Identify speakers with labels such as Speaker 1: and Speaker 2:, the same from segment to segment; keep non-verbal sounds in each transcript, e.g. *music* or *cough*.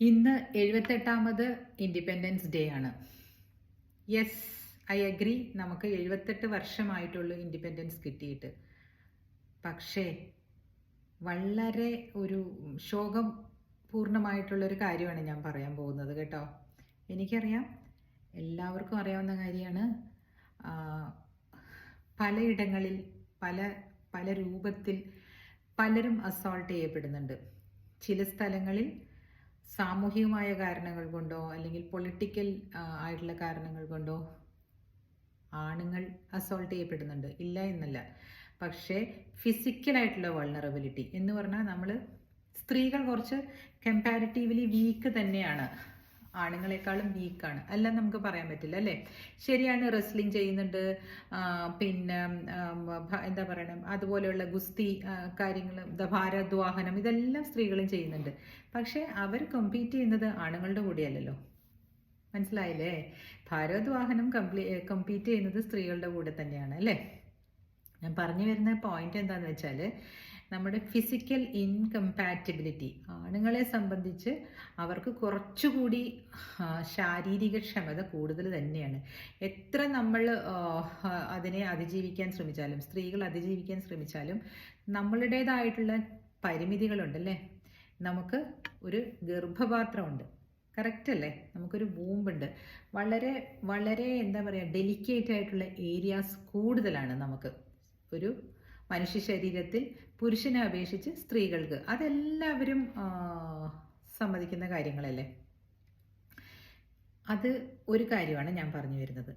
Speaker 1: ഇന്ന് എഴുപത്തെട്ടാമത് independence day ആണ്. യെസ് ഐ അഗ്രി നമുക്ക് എഴുപത്തെട്ട് വർഷമായിട്ടുള്ളൂ ഇൻഡിപെൻഡൻസ് കിട്ടിയിട്ട്. പക്ഷേ വളരെ ഒരു ശോകം പൂർണമായിട്ടുള്ളൊരു കാര്യമാണ് ഞാൻ പറയാൻ പോകുന്നത് കേട്ടോ. എനിക്കറിയാം. എല്ലാവർക്കും അറിയാവുന്ന കാര്യമാണ്. പലയിടങ്ങളിൽ പല പല രൂപത്തിൽ പലരും അസോൾട്ട് ചെയ്യപ്പെടുന്നുണ്ട്. ചില സ്ഥലങ്ങളിൽ സാമൂഹികമായ കാരണങ്ങൾ കൊണ്ടോ അല്ലെങ്കിൽ പൊളിറ്റിക്കൽ ആയിട്ടുള്ള കാരണങ്ങൾ കൊണ്ടോ ആണുങ്ങൾ അസോൾട്ട് ചെയ്യപ്പെടുന്നുണ്ട്. ഇല്ല എന്നല്ല. പക്ഷേ ഫിസിക്കലായിട്ടുള്ള വൾണറബിലിറ്റി എന്ന് പറഞ്ഞാൽ നമ്മൾ സ്ത്രീകൾ കുറച്ച് കമ്പാരിറ്റീവ്ലി വീക്ക് തന്നെയാണ്. ആണുങ്ങളെക്കാളും വീക്കാണ് അല്ല നമുക്ക് പറയാൻ പറ്റില്ല അല്ലേ? ശരിയാണ് റെസ്ലിംഗ് ചെയ്യുന്നുണ്ട്. പിന്നെ എന്താ പറയണം? അതുപോലെയുള്ള ഗുസ്തി കാര്യങ്ങൾ ഭാരദ്വാഹനം ഇതെല്ലാം സ്ത്രീകളും ചെയ്യുന്നുണ്ട്. പക്ഷേ അവർ കമ്പീറ്റ് ചെയ്യുന്നത് ആണുങ്ങളുടെ കൂടെയല്ലല്ലോ. മനസ്സിലായില്ലേ? ഭാരദ്വാഹനം കംപ്ലീ കമ്പീറ്റ് ചെയ്യുന്നത് സ്ത്രീകളുടെ കൂടെ തന്നെയാണ് അല്ലേ? ഞാൻ പറഞ്ഞു വരുന്ന പോയിന്റ് എന്താണെന്ന് വെച്ചാൽ നമ്മുടെ ഫിസിക്കൽ ഇൻകമ്പാറ്റബിലിറ്റി ആണുങ്ങളെ സംബന്ധിച്ച് അവർക്ക് കുറച്ചുകൂടി ശാരീരിക ക്ഷമത കൂടുതൽ തന്നെയാണ്. എത്ര നമ്മൾ അതിനെ അതിജീവിക്കാൻ ശ്രമിച്ചാലും സ്ത്രീകൾ അതിജീവിക്കാൻ ശ്രമിച്ചാലും നമ്മളുടേതായിട്ടുള്ള പരിമിതികളുണ്ടല്ലേ? നമുക്ക് ഒരു ഗർഭപാത്രമുണ്ട്. കറക്റ്റ് അല്ലേ? നമുക്കൊരു വൂമ്പുണ്ട്. വളരെ വളരെ എന്താ പറയുക ഡെലിക്കേറ്റ് ആയിട്ടുള്ള ഏരിയാസ് കൂടുതലാണ് നമുക്ക്. ഒരു മനുഷ്യ ശരീരത്തിൽ പുരുഷനെ അപേക്ഷിച്ച് സ്ത്രീകൾക്ക്. അതെല്ലാവരും സമ്മതിക്കുന്ന കാര്യങ്ങളല്ലേ? അത് ഒരു കാര്യമാണ് ഞാൻ പറഞ്ഞു വരുന്നത്.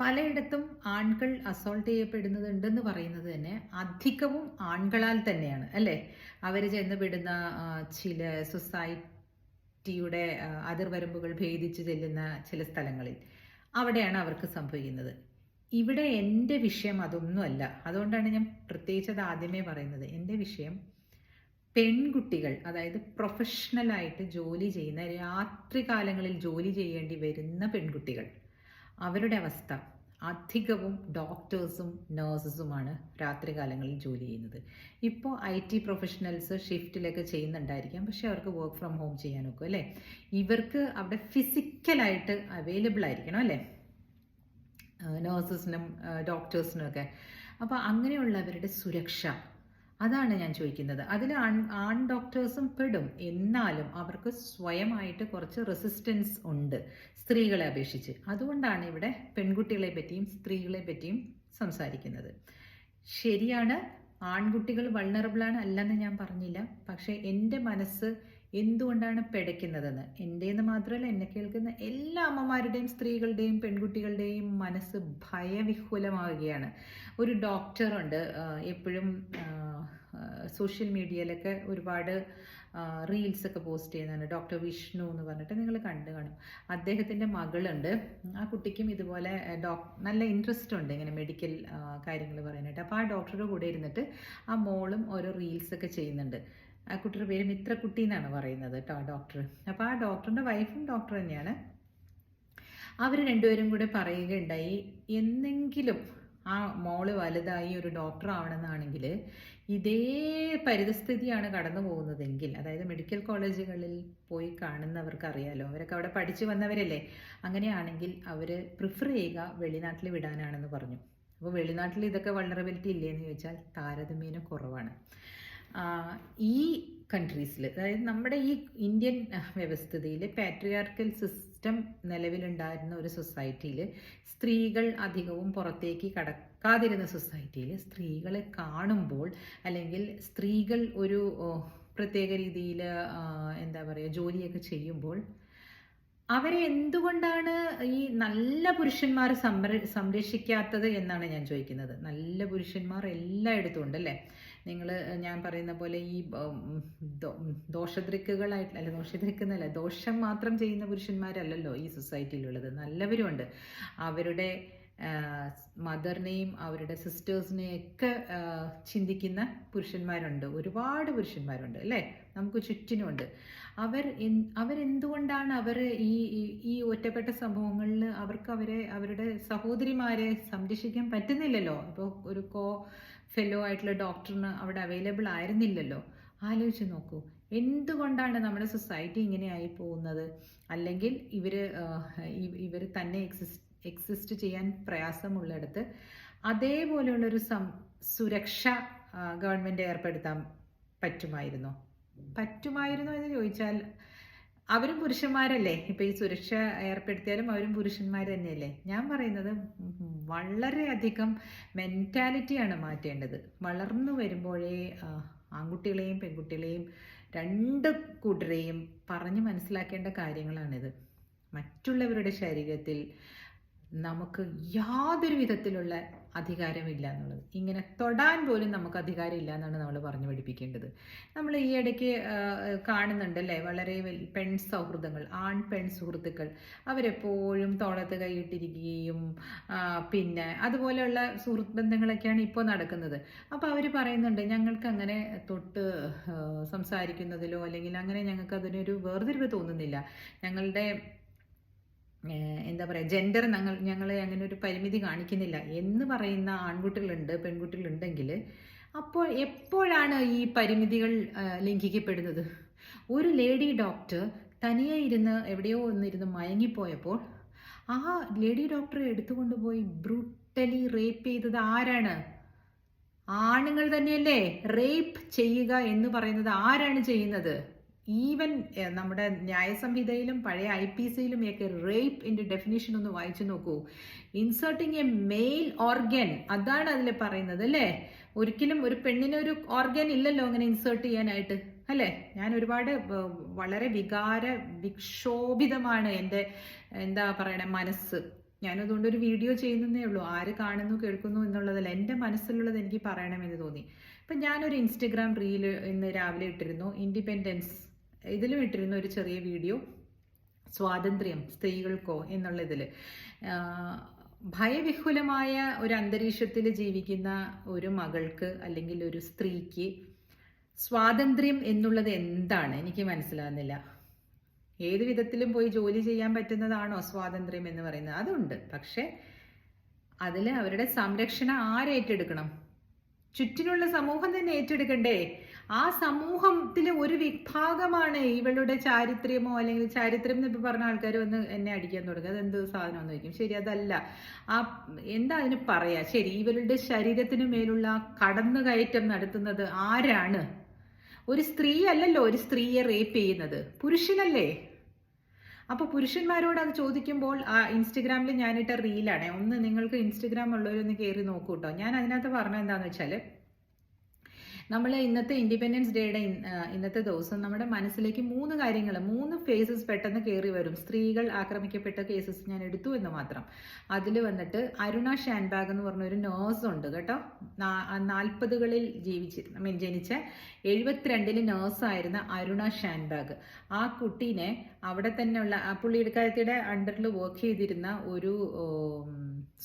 Speaker 1: പലയിടത്തും ആൺകൾ അസോൾട്ട് ചെയ്യപ്പെടുന്നത് ഉണ്ടെന്ന് പറയുന്നത് തന്നെ അധികവും ആൺകളാൽ തന്നെയാണ് അല്ലേ? അവർ ചെന്നുപെടുന്ന ചില സൊസൈറ്റിയുടെ അതിർവരമ്പുകൾ ഭേദിച്ച് ചെല്ലുന്ന ചില സ്ഥലങ്ങളിൽ അവിടെയാണ് അവർക്ക് സംഭവിക്കുന്നത്. ഇവിടെ എന്റെ വിഷയം അതൊന്നുമല്ല. അതുകൊണ്ടാണ് ഞാൻ പ്രത്യേകിച്ച് അത് ആദ്യമേ പറയുന്നത്. എന്റെ വിഷയം പെൺകുട്ടികൾ അതായത് പ്രൊഫഷണലായിട്ട് ജോലി ചെയ്യുന്ന രാത്രി കാലങ്ങളിൽ ജോലി ചെയ്യേണ്ടി വരുന്ന പെൺകുട്ടികൾ. അവരുടെ അവസ്ഥ. അധികവും ഡോക്ടേഴ്സും നേഴ്സസുമാണ് രാത്രി കാലങ്ങളിൽ ജോലി ചെയ്യുന്നത്. ഇപ്പോൾ ഐ ടി പ്രൊഫഷണൽസ് ഷിഫ്റ്റിലൊക്കെ ചെയ്യുന്നുണ്ടായിരിക്കാം. പക്ഷേ അവർക്ക് വർക്ക് ഫ്രം ഹോം ചെയ്യാനൊക്കെ അല്ലേ? ഇവർക്ക് അവിടെ ഫിസിക്കലായിട്ട് അവൈലബിൾ ആയിരിക്കണം അല്ലേ? നേഴ്സസിനും ഡോക്ടേഴ്സിനും ഒക്കെ അപ്പോൾ അങ്ങനെയുള്ളവരുടെ സുരക്ഷ. അതാണ് ഞാൻ ചോദിക്കുന്നത്. അതിൽ ആൺ ആൺ ഡോക്ടേഴ്സും പെടും. എന്നാലും അവർക്ക് സ്വയമായിട്ട് കുറച്ച് റെസിസ്റ്റൻസ് ഉണ്ട് സ്ത്രീകളെ അപേക്ഷിച്ച്. അതുകൊണ്ടാണ് ഇവിടെ പെൺകുട്ടികളെ പറ്റിയും സ്ത്രീകളെ പറ്റിയും സംസാരിക്കുന്നത്. ശരിയാണ് ആൺകുട്ടികൾ വൾണറബിളാണ് അല്ലെന്ന് ഞാൻ പറഞ്ഞില്ല. പക്ഷേ എന്റെ മനസ്സ് എന്തുകൊണ്ടാണ് പിടയ്ക്കുന്നതെന്ന്? എന്റേന്ന് മാത്രമല്ല എന്നെ കേൾക്കുന്ന എല്ലാ അമ്മമാരുടെയും സ്ത്രീകളുടെയും പെൺകുട്ടികളുടെയും മനസ്സ് ഭയവിഹുലമാവുകയാണ് ഒരു ഡോക്ടറുണ്ട് എപ്പോഴും സോഷ്യൽ മീഡിയയിലൊക്കെ ഒരുപാട് റീൽസ് ഒക്കെ പോസ്റ്റ് ചെയ്യുന്നതാണ്. ഡോക്ടർ വിഷ്ണു എന്ന് പറഞ്ഞിട്ട് നിങ്ങൾ കണ്ടു കാണും. അദ്ദേഹത്തിന്റെ മകളുണ്ട്. ആ കുട്ടിക്കും ഇതുപോലെ ഡോക് നല്ല ഇൻട്രസ്റ്റ് ഉണ്ട് ഇങ്ങനെ മെഡിക്കൽ കാര്യങ്ങൾ പറയാനായിട്ട്. അപ്പോൾ ആ ഡോക്ടറുടെ കൂടെ ഇരുന്നിട്ട് ആ മോളും ഓരോ റീൽസ് ഒക്കെ ചെയ്യുന്നുണ്ട്. ആ കുട്ടിയുടെ പേര് മിത്രക്കുട്ടി എന്നാണ് പറയുന്നത് കേട്ടോ ഡോക്ടർ അപ്പോൾ ആ ഡോക്ടറിന്റെ വൈഫും ഡോക്ടർ തന്നെയാണ്. അവർ രണ്ടുപേരും കൂടെ പറയുകയുണ്ടായി എന്നെങ്കിലും ആ മോൾ വലുതായി ഒരു ഡോക്ടർ ആവണമെന്നാണെങ്കിൽ ഇതേ പരിതസ്ഥിതിയാണ് കടന്നു പോകുന്നതെങ്കിൽ അതായത് മെഡിക്കൽ കോളേജുകളിൽ പോയി കാണുന്നവർക്ക് അറിയാലോ അവരൊക്കെ അവിടെ പഠിച്ചു വന്നവരല്ലേ അങ്ങനെയാണെങ്കിൽ അവർ പ്രിഫർ ചെയ്യുക വെളിനാട്ടിൽ വിടാനാണെന്ന് പറഞ്ഞു. അപ്പോൾ വെളിനാട്ടിൽ ഇതൊക്കെ വൾണറബിലിറ്റി ഇല്ലേന്ന് ചോദിച്ചാൽ താരതമ്യേന കുറവാണ്. ഈ കൺട്രീസിൽ അതായത് നമ്മുടെ ഈ ഇന്ത്യൻ വ്യവസ്ഥിതിയിൽ പാട്രിയാർക്കൽ സിസ്റ്റം നിലവിലുണ്ടായിരുന്ന ഒരു സൊസൈറ്റിയിൽ സ്ത്രീകൾ അധികവും പുറത്തേക്ക് കടക്കാതിരുന്ന സൊസൈറ്റിയിൽ സ്ത്രീകളെ കാണുമ്പോൾ അല്ലെങ്കിൽ സ്ത്രീകൾ ഒരു പ്രത്യേക രീതിയിൽ എന്താ പറയുക ജോലിയൊക്കെ ചെയ്യുമ്പോൾ അവരെ എന്തുകൊണ്ടാണ് ഈ നല്ല പുരുഷന്മാർ സംര സംരക്ഷിക്കാത്തത് എന്നാണ് ഞാൻ ചോദിക്കുന്നത്. നല്ല പുരുഷന്മാർ എല്ലായിടത്തും ഉണ്ട് അല്ലേ നിങ്ങൾ ഞാൻ പറയുന്ന പോലെ ഈ ദോഷദ്രിക്കുകളായിട്ട് അല്ല ദോഷദൃക്കെന്നല്ല ദോഷം മാത്രം ചെയ്യുന്ന പുരുഷന്മാരല്ലല്ലോ ഈ സൊസൈറ്റിയിലുള്ളത്. നല്ലവരുമുണ്ട്. അവരുടെ മദറിനെയും അവരുടെ സിസ്റ്റേഴ്സിനെയും ഒക്കെ ചിന്തിക്കുന്ന പുരുഷന്മാരുണ്ട്. ഒരുപാട് പുരുഷന്മാരുണ്ട് അല്ലേ? നമുക്ക് ചുറ്റിനുമുണ്ട്. അവർ അവരെന്തുകൊണ്ടാണ് അവർ ഈ- ഈ ഒറ്റപ്പെട്ട സംഭവങ്ങളിൽ അവർക്ക് അവരെ അവരുടെ സഹോദരിമാരെ സംരക്ഷിക്കാൻ പറ്റുന്നില്ലല്ലോ? ഇപ്പോൾ ഒരു കോ ഫെല്ലോ ആയിട്ടുള്ള ഡോക്ടറിന് അവിടെ അവൈലബിൾ ആയിരുന്നില്ലല്ലോ. ആലോചിച്ച് നോക്കൂ. എന്തുകൊണ്ടാണ് നമ്മുടെ സൊസൈറ്റി ഇങ്ങനെയായി പോകുന്നത്? അല്ലെങ്കിൽ ഇവർ ഇവർ തന്നെ എക്സിസ്റ്റ് എക്സിസ്റ്റ് ചെയ്യാൻ പ്രയാസമുള്ളിടത്ത് അതേപോലെയുള്ളൊരു സം സുരക്ഷ ഗവൺമെന്റ് ഏർപ്പെടുത്താൻ പറ്റുമായിരുന്നോ? പറ്റുമായിരുന്നോ എന്ന് ചോദിച്ചാൽ അവരും പുരുഷന്മാരല്ലേ? ഇപ്പം ഈ സുരക്ഷ ഏർപ്പെടുത്തിയാലും അവരും പുരുഷന്മാർ തന്നെയല്ലേ? ഞാൻ പറയുന്നത് വളരെയധികം മെന്റാലിറ്റിയാണ് മാറ്റേണ്ടത്. വളർന്നു വരുമ്പോഴേ ആൺകുട്ടികളെയും പെൺകുട്ടികളെയും രണ്ട് കൂട്ടരെയും പറഞ്ഞു മനസ്സിലാക്കേണ്ട കാര്യങ്ങളാണിത്. മറ്റുള്ളവരുടെ ശരീരത്തിൽ നമുക്ക് യാതൊരു വിധത്തിലുള്ള അധികാരമില്ല എന്നുള്ളത്. ഇങ്ങനെ തൊടാൻ പോലും നമുക്ക് അധികാരമില്ല എന്നാണ് നമ്മൾ പറഞ്ഞു പഠിപ്പിക്കേണ്ടത്. നമ്മൾ ഈ ഇടയ്ക്ക് കാണുന്നുണ്ട് കാണുന്നുണ്ടല്ലേ? വളരെ പെൺ സൗഹൃദങ്ങൾ ആൺ പെൺ സുഹൃത്തുക്കൾ. അവരെപ്പോഴും തോളത്ത് കൈയിട്ടിരിക്കുകയും പിന്നെ അതുപോലെയുള്ള സുഹൃത്ത് ബന്ധങ്ങളൊക്കെയാണ് ഇപ്പോൾ നടക്കുന്നത്. അപ്പോൾ അവർ പറയുന്നുണ്ട് ഞങ്ങൾക്ക് അങ്ങനെ തൊട്ട് സംസാരിക്കുന്നതിലോ അല്ലെങ്കിൽ അങ്ങനെ ഞങ്ങൾക്ക് അതിനൊരു വേർതിരിവ് തോന്നുന്നില്ല. ഞങ്ങളുടെ എന്താ പറയുക ജെൻഡർ ഞങ്ങൾ ഞങ്ങളെ അങ്ങനെ ഒരു പരിമിതി കാണിക്കുന്നില്ല. എന്ന് പറയുന്ന ആൺകുട്ടികളുണ്ട് പെൺകുട്ടികളുണ്ടെങ്കിൽ അപ്പോൾ എപ്പോഴാണ് ഈ പരിമിതികൾ ലംഘിക്കപ്പെടുന്നത്? ഒരു ലേഡി ഡോക്ടർ തനിയെ ഇരുന്ന് എവിടെയോ ഒന്നിരുന്ന് മയങ്ങിപ്പോയപ്പോൾ ആ ലേഡി ഡോക്ടറെ എടുത്തുകൊണ്ടുപോയി ബ്രൂട്ടലി റേപ്പ് ചെയ്തത് ആരാണ്? ആണുങ്ങൾ തന്നെയല്ലേ. റേപ്പ് ചെയ്യുക എന്ന് പറയുന്നത് ആരാണ് ചെയ്യുന്നത്? ഈവൻ നമ്മുടെ ന്യായസംഹിതയിലും പഴയ ഐ പി സിയിലും ഒക്കെ റേപ്പ് ഇന്റെ ഡെഫിനിഷൻ ഒന്ന് വായിച്ചു നോക്കൂ. ഇൻസേർട്ടിങ് എ മെയിൽ ഓർഗൻ അതാണ് അതിൽ പറയുന്നത് അല്ലേ? ഒരിക്കലും ഒരു പെണ്ണിന് ഒരു ഓർഗൻ ഇല്ലല്ലോ അങ്ങനെ ഇൻസേർട്ട് ചെയ്യാനായിട്ട് അല്ലേ? ഞാൻ ഒരുപാട് വളരെ വികാര വിക്ഷോഭിതമാണ് എന്റെ എന്താ പറയണേ മനസ്സ്. ഞാനതുകൊണ്ട് ഒരു വീഡിയോ ചെയ്യുന്നതേ ഉള്ളൂ. ആര് കാണുന്നു കേൾക്കുന്നു എന്നുള്ളതല്ല എന്റെ മനസ്സിലുള്ളത് എനിക്ക് പറയണമെന്ന് തോന്നി. ഇപ്പം ഞാനൊരു ഇൻസ്റ്റഗ്രാം റീൽ ഇന്ന് രാവിലെ ഇട്ടിരുന്നു ഇൻഡിപെൻഡൻസ് ഇതിലും ഇട്ടിരുന്ന ഒരു ചെറിയ വീഡിയോ സ്വാതന്ത്ര്യം സ്ത്രീകൾക്കോ എന്നുള്ള ഇതിൽ ഭയവിഹുലമായ ഒരു അന്തരീക്ഷത്തിൽ ജീവിക്കുന്ന ഒരു മകൾക്ക് അല്ലെങ്കിൽ ഒരു സ്ത്രീക്ക് സ്വാതന്ത്ര്യം എന്നുള്ളത് എന്താണ്? എനിക്ക് മനസ്സിലാകുന്നില്ല ഏത് വിധത്തിലും പോയി ജോലി ചെയ്യാൻ പറ്റുന്നതാണോ സ്വാതന്ത്ര്യം എന്ന് പറയുന്നത്? അതുണ്ട്. പക്ഷെ അതിൽ അവരുടെ സംരക്ഷണം ആരേറ്റെടുക്കണം ചുറ്റിനുള്ള സമൂഹം തന്നെ ഏറ്റെടുക്കണ്ടേ? ആ സമൂഹത്തിലെ ഒരു വിഭാഗമാണ് ഇവളുടെ ചാരിത്ര്യമോ അല്ലെങ്കിൽ ചാരിത്രം എന്ന് ഇപ്പൊ പറഞ്ഞ ആൾക്കാർ വന്ന് എന്നെ അടിക്കാൻ തുടങ്ങും അതെന്ത് സാധനം എന്ന് ചോദിക്കും. ശരി അതല്ല. ആ എന്താ അതിന് പറയാ? ശരി ഇവരുടെ ശരീരത്തിന് മേലുള്ള കടന്നു കടന്നുകയറ്റം നടത്തുന്നത് ആരാണ്? ഒരു സ്ത്രീ അല്ലല്ലോ ഒരു സ്ത്രീയെ റേപ്പ് ചെയ്യുന്നത്. പുരുഷനല്ലേ? അപ്പോൾ പുരുഷന്മാരോട് അത് ചോദിക്കുമ്പോൾ ആ ഇൻസ്റ്റഗ്രാമിൽ ഞാനിട്ട റീലാണ് ഒന്ന് നിങ്ങൾക്ക് ഇൻസ്റ്റഗ്രാം ഉള്ളവരൊന്ന് കയറി നോക്കൂട്ടോ ഞാൻ അതിനകത്ത് പറഞ്ഞത് എന്താണെന്ന് വെച്ചാൽ നമ്മൾ ഇന്നത്തെ ഇൻഡിപെൻഡൻസ് ഡേയുടെ ഇന്നത്തെ ദിവസം നമ്മുടെ മനസ്സിലേക്ക് മൂന്ന് കാര്യങ്ങൾ മൂന്ന് ഫേസസ് പെട്ടെന്ന് കയറി വരും. സ്ത്രീകൾ ആക്രമിക്കപ്പെട്ട കേസസ് ഞാൻ എടുത്തു എന്ന് മാത്രം. അതിൽ വന്നിട്ട് അരുണ ഷാൻബാഗ് എന്ന് പറഞ്ഞ ഒരു നേഴ്സ് ഉണ്ട് കേട്ടോ. നാൽപ്പതുകളിൽ ജീവിച്ച് മീൻ ജനിച്ച എഴുപത്തിരണ്ടിൽ നേഴ്സായിരുന്ന അരുണ ഷാൻബാഗ്. ആ കുട്ടീനെ അവിടെ തന്നെയുള്ള പുള്ളിയെടുക്കാരത്തിയുടെ അണ്ടറിൽ വർക്ക് ചെയ്തിരുന്ന ഒരു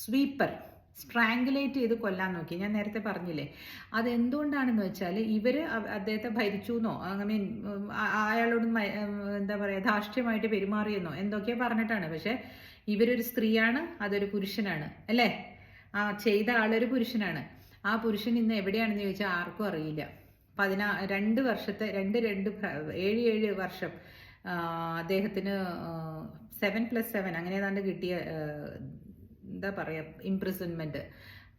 Speaker 1: സ്വീപ്പർ സ്ട്രാങ്കുലേറ്റ് ചെയ്ത് കൊല്ലാൻ നോക്കി. ഞാൻ നേരത്തെ പറഞ്ഞില്ലേ? അതെന്തുകൊണ്ടാണെന്ന് വെച്ചാൽ ഇവർ അദ്ദേഹത്തെ ഭരിച്ചു എന്നോ ഐ മീൻ അയാളോട് എന്താ പറയുക ധാർഷ്ട്യമായിട്ട് പെരുമാറിയെന്നോ എന്തൊക്കെയോ പറഞ്ഞിട്ടാണ്. പക്ഷെ ഇവരൊരു സ്ത്രീയാണ് അതൊരു പുരുഷനാണ്. അല്ലേ? ആ ചെയ്ത ആളൊരു പുരുഷനാണ്. ആ പുരുഷൻ ഇന്ന് എവിടെയാണെന്ന് ചോദിച്ചാൽ ആർക്കും അറിയില്ല. പതിനാ രണ്ട് വർഷത്തെ രണ്ട് രണ്ട് ഏഴ് ഏഴ് വർഷം അദ്ദേഹത്തിന് സെവൻ പ്ലസ് സെവൻ അങ്ങനെ ഏതാണ്ട് കിട്ടിയ എന്താ പറയുക ഇംപ്രിസൺമെന്റ്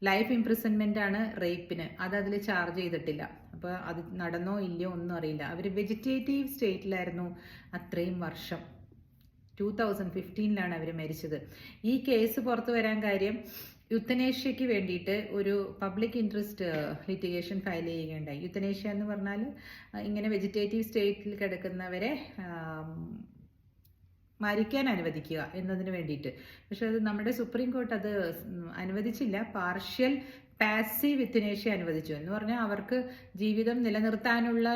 Speaker 1: ലൈഫ് ഇംപ്രിസൺമെന്റ് ആണ് റേപ്പിന് അത് അതിൽ ചാർജ് ചെയ്തിട്ടില്ല. അപ്പോൾ അത് നടന്നോ ഇല്ലയോ ഒന്നും അറിയില്ല. അവർ വെജിറ്റേറ്റീവ് സ്റ്റേറ്റിലായിരുന്നു അത്രയും വർഷം. ടൂ തൗസൻഡ് ഫിഫ്റ്റീനിലാണ് അവർ മരിച്ചത്. ഈ കേസ് പുറത്തു വരാൻ കാര്യം യുത്തനേഷ്യയ്ക്ക് വേണ്ടിയിട്ട് ഒരു പബ്ലിക് ഇൻട്രസ്റ്റ് ലിറ്റിഗേഷൻ ഫയൽ ചെയ്യുകയുണ്ടായി. യുത്തനേഷ്യ എന്ന് പറഞ്ഞാൽ ഇങ്ങനെ വെജിറ്റേറ്റീവ് സ്റ്റേറ്റിൽ കിടക്കുന്നവരെ മരിക്കാൻ അനുവദിക്കുക എന്നതിന് വേണ്ടിയിട്ട്. പക്ഷെ അത് നമ്മുടെ സുപ്രീം കോർട്ട് അത് അനുവദിച്ചില്ല. പാർഷ്യൽ പാസീവ് വിത്തിനേഷ്യ അനുവദിച്ചു. എന്ന് പറഞ്ഞാൽ അവർക്ക് ജീവിതം നിലനിർത്താനുള്ള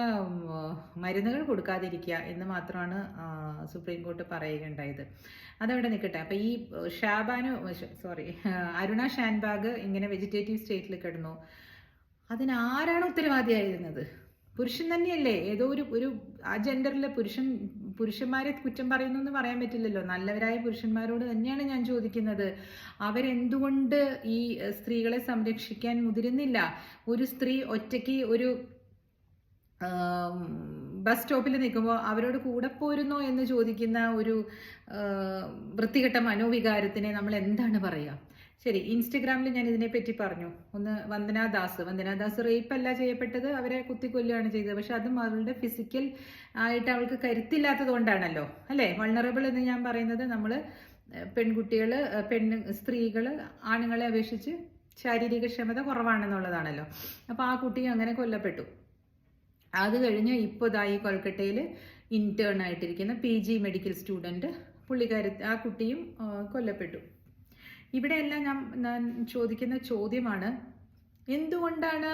Speaker 1: മരുന്നുകൾ കൊടുക്കാതിരിക്കുക എന്ന് മാത്രമാണ് സുപ്രീം കോർട്ട് പറയുകയുണ്ടായത്. അതവിടെ നിൽക്കട്ടെ. അപ്പം ഈ ഷാബാനു സോറി *laughs* അരുണ ഷാൻബാഗ് ഇങ്ങനെ വെജിറ്റേറ്റീവ് സ്റ്റേറ്റിൽ കിടന്നു. അതിനാരാണ് ഉത്തരവാദിയായിരുന്നത്? പുരുഷൻ തന്നെയല്ലേ? ഏതോ ഒരു ഒരു ആ ജെൻഡറിലെ പുരുഷൻ പുരുഷന്മാരെ കുറ്റം പറയുന്നു എന്ന് പറയാൻ പറ്റില്ലല്ലോ. നല്ലവരായ പുരുഷന്മാരോട് തന്നെയാണ് ഞാൻ ചോദിക്കുന്നത്. അവരെന്തുകൊണ്ട് ഈ സ്ത്രീകളെ സംരക്ഷിക്കാൻ മുതിരുന്നില്ല? ഒരു സ്ത്രീ ഒറ്റയ്ക്ക് ഒരു ബസ് സ്റ്റോപ്പിൽ നിൽക്കുമ്പോൾ അവരോട് കൂടെ പോരുന്നോ എന്ന് ചോദിക്കുന്ന ഒരു വൃത്തികെട്ട മനോവികാരത്തിനെ നമ്മൾ എന്താണ് പറയുക? ശരി ഇൻസ്റ്റഗ്രാമിൽ ഞാൻ ഇതിനെപ്പറ്റി പറഞ്ഞു. ഒന്ന് വന്ദനാദാസ് ദാസ്. വന്ദന ദാസ് റേപ്പ് അല്ല ചെയ്യപ്പെട്ടത് അവരെ കുത്തിക്കൊല്ലുകയാണ് ചെയ്തത്. പക്ഷെ അതും അവളുടെ ഫിസിക്കൽ ആയിട്ട് അവൾക്ക് കരുത്തില്ലാത്തത് കൊണ്ടാണല്ലോ അല്ലേ? വൾണറബിൾ എന്ന് ഞാൻ പറയുന്നത് നമ്മൾ പെൺകുട്ടികൾ പെണ്ണ് സ്ത്രീകൾ ആണുങ്ങളെ അപേക്ഷിച്ച് ശാരീരിക ക്ഷമത കുറവാണെന്നുള്ളതാണല്ലോ. അപ്പോൾ ആ കുട്ടി അങ്ങനെ കൊല്ലപ്പെട്ടു. അത് കഴിഞ്ഞ് ഇപ്പോൾ ഇതായി കൊൽക്കട്ടയിൽ ഇന്റേൺ ആയിട്ടിരിക്കുന്ന പി ജി മെഡിക്കൽ സ്റ്റുഡന്റ് പുള്ളിക്കാരി ആ കുട്ടിയും കൊല്ലപ്പെട്ടു. ഇവിടെയെല്ലാം ഞാൻ ഞാൻ ചോദിക്കുന്ന ചോദ്യമാണ് എന്തുകൊണ്ടാണ്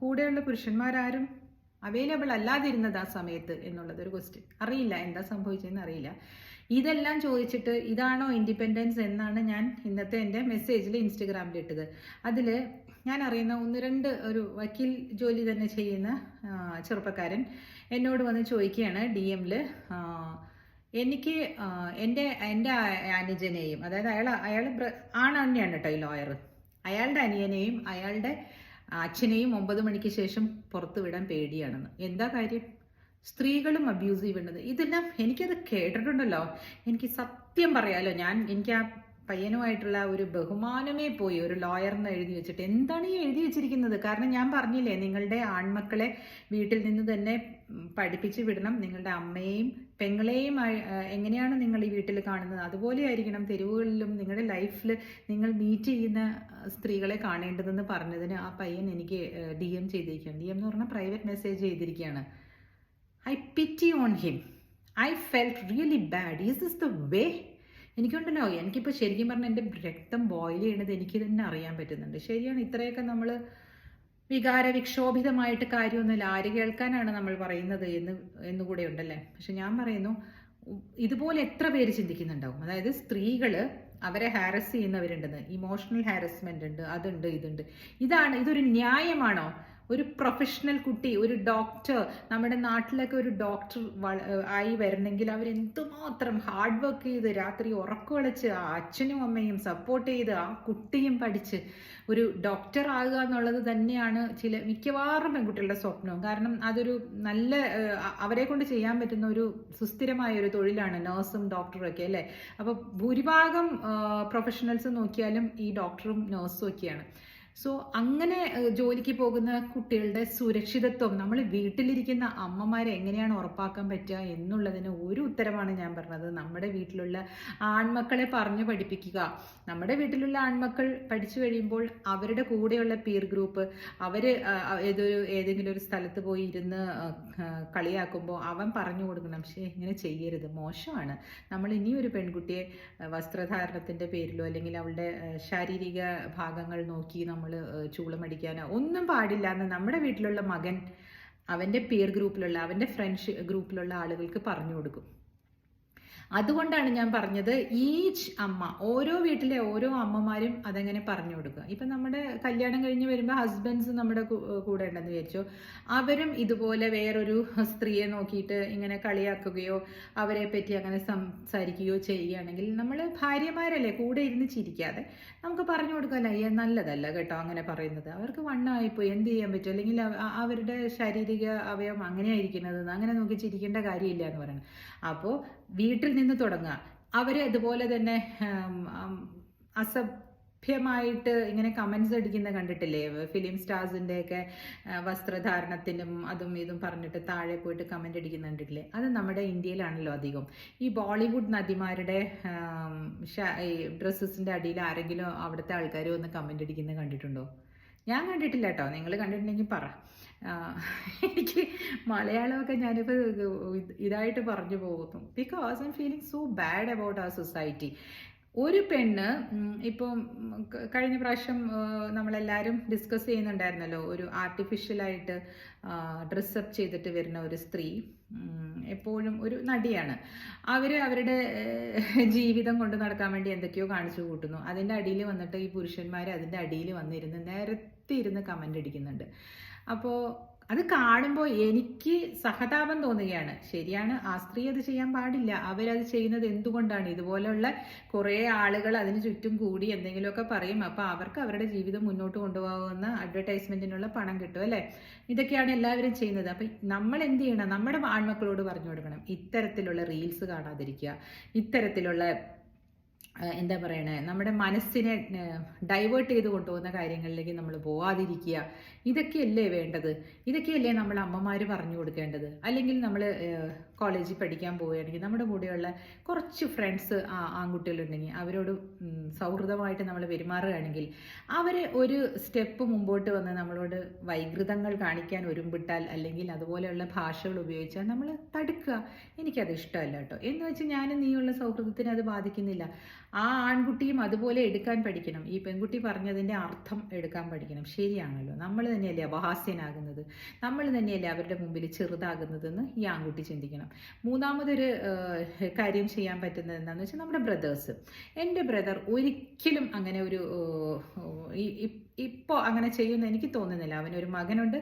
Speaker 1: കൂടെയുള്ള പുരുഷന്മാരാരും അവൈലബിൾ അല്ലാതിരുന്നത് ആ സമയത്ത് എന്നുള്ളത് ഒരു ക്വസ്റ്റ്യൻ അറിയില്ല എന്താ സംഭവിച്ചതെന്ന് അറിയില്ല. ഇതെല്ലാം ചോദിച്ചിട്ട് ഇതാണോ ഇൻഡിപെൻഡൻസ് എന്നാണ് ഞാൻ ഇന്നത്തെ എന്റെ മെസ്സേജിൽ ഇൻസ്റ്റഗ്രാമിൽ ഇട്ടത് അതിൽ ഞാൻ അറിയുന്ന ഒന്ന് രണ്ട് ഒരു വക്കീൽ ജോലി തന്നെ ചെയ്യുന്ന ചെറുപ്പക്കാരൻ എന്നോട് വന്ന് ചോദിക്കുകയാണ് ഡി എമ്മിൽ എനിക്ക് എന്റെ എന്റെ അനുജനെയും അതായത് അയാൾ അയാൾ ആണ് തന്നെയാണ് കേട്ടോ ഈ ലോയർ അയാളുടെ അനിയനെയും അയാളുടെ അച്ഛനെയും ഒമ്പത് മണിക്ക് ശേഷം പുറത്തു വിടാൻ പേടിയാണെന്ന്. എന്താ കാര്യം? സ്ത്രീകളും അബ്യൂസീവ് ചെയ്യുന്നത് ഇതെല്ലാം എനിക്കത് കേട്ടിട്ടുണ്ടല്ലോ. എനിക്ക് സത്യം പറയാലോ ഞാൻ എനിക്ക് ആ പയ്യനുമായിട്ടുള്ള ഒരു ബഹുമാനമേ പോയി. ഒരു ലോയറിന് എഴുതി വെച്ചിട്ട്. എന്താണ് ഈ എഴുതി വെച്ചിരിക്കുന്നത്? കാരണം ഞാൻ പറഞ്ഞില്ലേ നിങ്ങളുടെ ആൺമക്കളെ വീട്ടിൽ നിന്ന് തന്നെ പഠിപ്പിച്ച് വിടണം. നിങ്ങളുടെ അമ്മയെയും പെങ്ങളെയും എങ്ങനെയാണ് നിങ്ങൾ ഈ വീട്ടിൽ കാണുന്നത്? അതുപോലെ ആയിരിക്കണം തെരുവുകളിലും നിങ്ങളുടെ ലൈഫിൽ നിങ്ങൾ മീറ്റ് ചെയ്യുന്ന സ്ത്രീകളെ കാണേണ്ടതെന്ന് പറഞ്ഞതിന് ആ പയ്യൻ എനിക്ക് ഡി എം ചെയ്തിരിക്കുകയാണ്. ഡി എം എന്ന് പറഞ്ഞാൽ പ്രൈവറ്റ് മെസ്സേജ് ചെയ്തിരിക്കുകയാണ്. I pity on him I felt really bad is this the way എനിക്കുണ്ടല്ലോ എനിക്കിപ്പോൾ ശരിക്കും പറഞ്ഞാൽ എന്റെ രക്തം ബോയിൽ ചെയ്യണത് എനിക്ക് തന്നെ അറിയാൻ പറ്റുന്നുണ്ട്. ശരിയാണ് ഇത്രയൊക്കെ നമ്മൾ വികാര വിക്ഷോഭിതമായിട്ട് കാര്യമൊന്നുമില്ല. ആര് കേൾക്കാനാണ് നമ്മൾ പറയുന്നത് എന്ന് എന്നുകൂടെ ഉണ്ടല്ലേ? പക്ഷെ ഞാൻ പറയുന്നു ഇതുപോലെ എത്ര പേര് ചിന്തിക്കുന്നുണ്ടാവും. അതായത് സ്ത്രീകൾ അവരെ ഹാരസ് ചെയ്യുന്നവരുണ്ടെന്ന് ഇമോഷണൽ ഹാരസ്മെന്റ് ഉണ്ട് അതുണ്ട് ഇതുണ്ട്. ഇതാണ് ഇതൊരു ന്യായമാണോ? ഒരു പ്രൊഫഷണൽ കുട്ടി ഒരു ഡോക്ടർ നമ്മുടെ നാട്ടിലൊക്കെ ഒരു ഡോക്ടർ ആയി വരണമെങ്കിൽ അവർ എന്തുമാത്രം ഹാർഡ് വർക്ക് ചെയ്ത് രാത്രി ഉറക്കമിളച്ച് ആ അച്ഛനും അമ്മയും സപ്പോർട്ട് ചെയ്ത് ആ കുട്ടിയും പഠിച്ച് ഒരു ഡോക്ടർ ആകുക എന്നുള്ളത് തന്നെയാണ് ചില മിക്കവാറും പെൺകുട്ടികളുടെ സ്വപ്നവും കാരണം അതൊരു നല്ല അവരെ കൊണ്ട് ചെയ്യാൻ പറ്റുന്ന ഒരു സുസ്ഥിരമായ ഒരു തൊഴിലാണ് നേഴ്സും ഡോക്ടറും ഒക്കെ അല്ലേ? അപ്പോൾ ഭൂരിഭാഗം പ്രൊഫഷണൽസ് നോക്കിയാലും ഈ ഡോക്ടറും നേഴ്സും ഒക്കെയാണ്. സോ അങ്ങനെ ജോലിക്ക് പോകുന്ന കുട്ടികളുടെ സുരക്ഷിതത്വം നമ്മൾ വീട്ടിലിരിക്കുന്ന അമ്മമാരെ എങ്ങനെയാണ് ഉറപ്പാക്കാൻ പറ്റുക എന്നുള്ളതിന് ഒരു ഉത്തരമാണ് ഞാൻ പറഞ്ഞത്. നമ്മുടെ വീട്ടിലുള്ള ആൺമക്കളെ പറഞ്ഞു പഠിപ്പിക്കുക. നമ്മുടെ വീട്ടിലുള്ള ആൺമക്കൾ പഠിച്ചു കഴിയുമ്പോൾ അവരുടെ കൂടെയുള്ള പീർ ഗ്രൂപ്പ് അവർ ഏതൊരു ഏതെങ്കിലും ഒരു സ്ഥലത്ത് പോയി ഇരുന്ന് കളിയാക്കുമ്പോൾ അവൻ പറഞ്ഞു കൊടുക്കണം. പക്ഷേ ഇങ്ങനെ ചെയ്യരുത്. മോശമാണ്. നമ്മൾ ഇനിയൊരു പെൺകുട്ടിയെ വസ്ത്രധാരണത്തിന്റെ പേരിലോ അല്ലെങ്കിൽ അവളുടെ ശാരീരിക ഭാഗങ്ങൾ നോക്കി നമ്മൾ ചൂളമടിക്കാനോ ഒന്നും പാടില്ല എന്ന് നമ്മുടെ വീട്ടിലുള്ള മകൻ അവന്റെ പിയർ ഗ്രൂപ്പിലുള്ള അവന്റെ ഫ്രണ്ട്സ് ഗ്രൂപ്പിലുള്ള ആളുകൾക്ക് പറഞ്ഞു കൊടുക്കും. അതുകൊണ്ടാണ് ഞാൻ പറഞ്ഞത് ഈച്ച് അമ്മ ഓരോ വീട്ടിലെ ഓരോ അമ്മമാരും അതെങ്ങനെ പറഞ്ഞു കൊടുക്കുക. ഇപ്പം നമ്മുടെ കല്യാണം കഴിഞ്ഞ് വരുമ്പോൾ ഹസ്ബൻഡ്സ് നമ്മുടെ കൂടെ ഉണ്ടെന്ന് വിചാരിച്ചു. അവരും ഇതുപോലെ വേറൊരു സ്ത്രീയെ നോക്കിയിട്ട് ഇങ്ങനെ കളിയാക്കുകയോ അവരെ പറ്റി അങ്ങനെ സംസാരിക്കുകയോ ചെയ്യുകയാണെങ്കിൽ നമ്മൾ ഭാര്യമാരല്ലേ കൂടെ ഇരുന്ന് ചിരിക്കാതെ നമുക്ക് പറഞ്ഞു കൊടുക്കാമല്ലോ അയ്യ നല്ലതല്ല കേട്ടോ അങ്ങനെ പറയുന്നത്. അവർക്ക് വണ്ണമായിപ്പോയി എന്ത് ചെയ്യാൻ പറ്റും? അല്ലെങ്കിൽ അവരുടെ ശാരീരിക അവയവം അങ്ങനെയായിരിക്കുന്നത്. അങ്ങനെ നോക്കി ചിരിക്കേണ്ട കാര്യമില്ല എന്ന് പറയുന്നത്. അപ്പോൾ വീട്ടിൽ നിന്ന് തുടങ്ങുക. അവർ അതുപോലെ തന്നെ ഉം, അസഭ്യമായിട്ട് ഇങ്ങനെ കമൻസ് അടിക്കുന്ന കണ്ടിട്ടില്ലേ? ഫിലിം സ്റ്റാർസിന്റെയൊക്കെ വസ്ത്രധാരണത്തിനും അതും ഇതും പറഞ്ഞിട്ട് താഴെ പോയിട്ട് കമന്റ് അടിക്കുന്ന കണ്ടിട്ടില്ലേ? അത് നമ്മുടെ ഇന്ത്യയിലാണല്ലോ അധികം. ഈ ബോളിവുഡ് നദിമാരുടെ ഡ്രസ്സസിന്റെ അടിയിൽ ആരെങ്കിലും അവിടുത്തെ ആൾക്കാർ വന്ന് കമന്റ് അടിക്കുന്നത് കണ്ടിട്ടുണ്ടോ? ഞാൻ കണ്ടിട്ടില്ല കേട്ടോ നിങ്ങൾ കണ്ടിട്ടുണ്ടെങ്കിൽ പറ. എനിക്ക് മലയാളമൊക്കെ ഞാനിപ്പോൾ ഇതായിട്ട് പറഞ്ഞു പോകുന്നു because I'm feeling so bad about ആ സൊസൈറ്റി ഒരു പെണ്ണ് ഇപ്പം കഴിഞ്ഞ പ്രാവശ്യം നമ്മളെല്ലാവരും ഡിസ്കസ് ചെയ്യുന്നുണ്ടായിരുന്നല്ലോ ഒരു ആർട്ടിഫിഷ്യലായിട്ട് ഡ്രസ്സപ്പ് ചെയ്തിട്ട് വരുന്ന ഒരു സ്ത്രീ എപ്പോഴും ഒരു നടിയാണ്. അവർ അവരുടെ ജീവിതം കൊണ്ട് നടക്കാൻ വേണ്ടി എന്തൊക്കെയോ കാണിച്ചു കൂട്ടുന്നു. അതിന്റെ അടിയിൽ വന്നിട്ട് ഈ പുരുഷന്മാർ അതിന്റെ അടിയിൽ വന്നിരുന്ന് നേരത്തെ ഇരുന്ന് കമന്റ് അടിക്കുന്നുണ്ട്. അപ്പോൾ അത് കാണുമ്പോൾ എനിക്ക് സഹതാപം തോന്നുകയാണ്. ശരിയാണ് ആ സ്ത്രീ അത് ചെയ്യാൻ പാടില്ല. അവരത് ചെയ്യുന്നത് എന്തുകൊണ്ടാണ്? ഇതുപോലെയുള്ള കുറേ ആളുകൾ അതിന് ചുറ്റും കൂടി എന്തെങ്കിലുമൊക്കെ പറയും. അപ്പോൾ അവർക്ക് അവരുടെ ജീവിതം മുന്നോട്ട് കൊണ്ടുപോകുന്ന അഡ്വർടൈസ്മെന്റിനുള്ള പണം കിട്ടും അല്ലേ? ഇതൊക്കെയാണ് എല്ലാവരും ചെയ്യുന്നത്. അപ്പം നമ്മൾ എന്ത് ചെയ്യണം? നമ്മുടെ ആൺമക്കളോട് പറഞ്ഞു കൊടുക്കണം. ഇത്തരത്തിലുള്ള റീൽസ് കാണാതിരിക്കുക. ഇത്തരത്തിലുള്ള എന്താ പറയണേ? നമ്മുടെ മനസ്സിനെ ഡൈവേർട്ട് ചെയ്ത് കൊണ്ടുപോകുന്ന കാര്യങ്ങളിലേക്ക് നമ്മൾ പോവാതിരിക്കുക. ഇതൊക്കെയല്ലേ വേണ്ടത്? ഇതൊക്കെയല്ലേ നമ്മൾ അമ്മമാർ പറഞ്ഞു കൊടുക്കേണ്ടത്? അല്ലെങ്കിൽ നമ്മൾ കോളേജിൽ പഠിക്കാൻ പോവുകയാണെങ്കിൽ നമ്മുടെ കൂടെയുള്ള കുറച്ച് ഫ്രണ്ട്സ് ആൺകുട്ടികളുണ്ടെങ്കിൽ അവരോട് സൗഹൃദമായിട്ട് നമ്മൾ പെരുമാറുകയാണെങ്കിൽ അവരെ ഒരു സ്റ്റെപ്പ് മുമ്പോട്ട് വന്ന് നമ്മളോട് വൈകൃതങ്ങൾ കാണിക്കാൻ ഒരുമ്പിട്ടാൽ അല്ലെങ്കിൽ അതുപോലെയുള്ള ഭാഷകൾ ഉപയോഗിച്ചാൽ നമ്മൾ തടുക്കുക. എനിക്കത് ഇഷ്ടമല്ല കേട്ടോ. എന്ന് വെച്ച് ഞാനും നീയുള്ള സൗഹൃദത്തിന് അത് ബാധിക്കുന്നില്ല. ആ ആൺകുട്ടിയും അതുപോലെ എടുക്കാൻ പഠിക്കണം. ഈ പെൺകുട്ടി പറഞ്ഞതിന്റെ അർത്ഥം എടുക്കാൻ പഠിക്കണം. ശരിയാണല്ലോ. നമ്മൾ തന്നെയല്ലേ അപഹാസ്യനാകുന്നത്? നമ്മൾ തന്നെയല്ലേ അവരുടെ മുമ്പിൽ ചെറുതാകുന്നതെന്ന് ഈ ആൺകുട്ടി ചിന്തിക്കണം. മൂന്നാമതൊരു കാര്യം ചെയ്യാൻ പറ്റുന്നത് എന്താണെന്ന് വെച്ചാൽ നമ്മുടെ ബ്രദേഴ്സ് എന്റെ ബ്രദർ ഒരിക്കലും അങ്ങനെ ഒരു ഇപ്പോൾ അങ്ങനെ ചെയ്യുമെന്ന് എനിക്ക് തോന്നുന്നില്ല. അവനൊരു മകനുണ്ട്.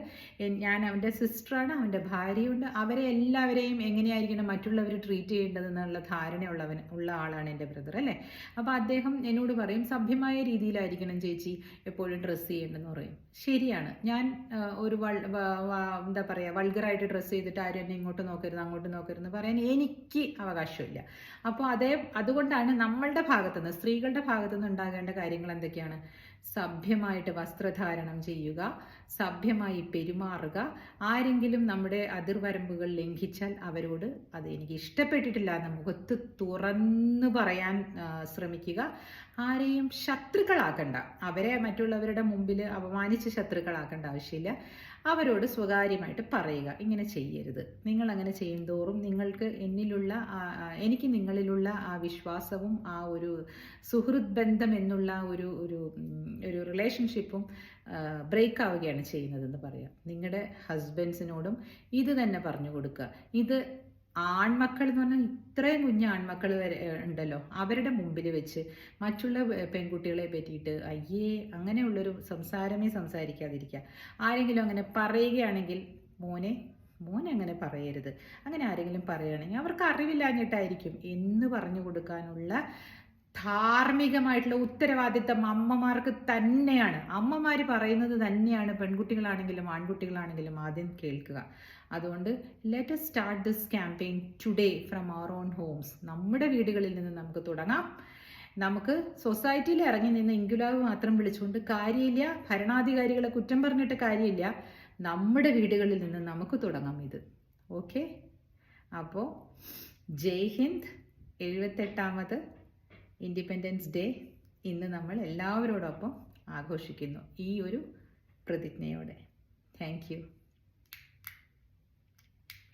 Speaker 1: ഞാൻ അവന്റെ സിസ്റ്ററാണ് അവന്റെ ഭാര്യയുണ്ട്. അവരെ എല്ലാവരെയും എങ്ങനെയായിരിക്കണം മറ്റുള്ളവർ ട്രീറ്റ് ചെയ്യേണ്ടതെന്നുള്ള ധാരണയുള്ളവൻ ഉള്ള ആളാണ് എന്റെ ബ്രദർ അല്ലേ? അപ്പോൾ അദ്ദേഹം എന്നോട് പറയും സഭ്യമായ രീതിയിലായിരിക്കണം ചേച്ചി എപ്പോഴും ഡ്രസ്സ് ചെയ്യേണ്ടതെന്ന് പറയും. ശരിയാണ്. ഞാൻ ഒരു എന്താ പറയുക വൾഗറായിട്ട് ഡ്രസ്സ് ചെയ്തിട്ട് ആരും എന്നെ ഇങ്ങോട്ട് നോക്കരുത് അങ്ങോട്ട് നോക്കരുത് പറയാൻ എനിക്ക് അവകാശമില്ല. അപ്പോൾ അതേ അതുകൊണ്ടാണ് നമ്മളുടെ ഭാഗത്തുനിന്ന് സ്ത്രീകളുടെ ഭാഗത്തുനിന്ന് ഉണ്ടാകേണ്ട കാര്യങ്ങൾ എന്തൊക്കെയാണ്? സഭ്യമായിട്ട് വസ്ത്രധാരണം ചെയ്യുക സഭ്യമായി പെരുമാറുക ആരെങ്കിലും നമ്മുടെ അതിർവരമ്പുകൾ ലംഘിച്ചാൽ അവരോട് അത് എനിക്ക് ഇഷ്ടപ്പെട്ടിട്ടില്ല എന്ന് മുഖത്ത് തുറന്നു പറയാൻ ശ്രമിക്കുക. ആരെയും ശത്രുക്കളാക്കണ്ട. അവരെ മറ്റുള്ളവരുടെ മുമ്പിൽ അപമാനിച്ച് ശത്രുക്കളാക്കേണ്ട ആവശ്യമില്ല. അവരോട് സ്വകാര്യമായിട്ട് പറയുക. ഇങ്ങനെ ചെയ്യരുത്. നിങ്ങൾ അങ്ങനെ ചെയ്യുന്തോറും നിങ്ങൾക്ക് എന്നിലുള്ള എനിക്ക് നിങ്ങളിലുള്ള ആ വിശ്വാസവും ആ ഒരു സുഹൃത് ബന്ധം എന്നുള്ള ഒരു ഒരു ഒരു റിലേഷൻഷിപ്പും ബ്രേക്ക് ആവുകയാണ് ചെയ്യുന്നതെന്ന് പറയാം. നിങ്ങളുടെ ഹസ്ബൻഡ്സിനോടും ഇത് തന്നെ പറഞ്ഞു കൊടുക്കുക. ഇത് ആൺമക്കൾ എന്ന് പറഞ്ഞാൽ ഇത്രയും കുഞ്ഞ് ആൺമക്കൾ വരെ ഉണ്ടല്ലോ. അവരുടെ മുമ്പിൽ വെച്ച് മറ്റുള്ള പെൺകുട്ടികളെ പറ്റിയിട്ട് അയ്യേ അങ്ങനെയുള്ളൊരു സംസാരമേ സംസാരിക്കാതിരിക്കുക ആരെങ്കിലും അങ്ങനെ പറയുകയാണെങ്കിൽ മോനെ മോൻ അങ്ങനെ പറയരുത്. അങ്ങനെ ആരെങ്കിലും പറയുകയാണെങ്കിൽ അവർക്ക് അറിവില്ലാഞ്ഞിട്ടായിരിക്കും എന്ന് പറഞ്ഞു കൊടുക്കാനുള്ള ധാർമ്മികമായിട്ടുള്ള ഉത്തരവാദിത്തം അമ്മമാർക്ക് തന്നെയാണ്. അമ്മമാർ പറയുന്നത് തന്നെയാണ്. പെൺകുട്ടികളാണെങ്കിലും ആൺകുട്ടികളാണെങ്കിലും ആദ്യം കേൾക്കുക. അതുകൊണ്ട് let start this campaign today from our own homes നമ്മുടെ വീടുകളിൽ നിന്ന് നമുക്ക് തുടങ്ങാം. നമുക്ക് സൊസൈറ്റിയിൽ ഇറങ്ങി നിന്ന് ഇംഗുലാവ് മാത്രം വിളിച്ചുകൊണ്ട് കാര്യമില്ല. ഭരണാധികാരികളെ കുറ്റം പറഞ്ഞിട്ട് കാര്യമില്ല. നമ്മുടെ വീടുകളിൽ നിന്ന് നമുക്ക് തുടങ്ങാം ഇത്. ഓക്കെ അപ്പോൾ ജയ് ഹിന്ദ് എഴുപത്തെട്ടാമത് ഇൻഡിപെൻഡൻസ് ഡേ ഇന്ന് നമ്മൾ എല്ലാവരോടൊപ്പം ആഘോഷിക്കുന്നു ഈ ഒരു പ്രതിജ്ഞയോടെ. താങ്ക്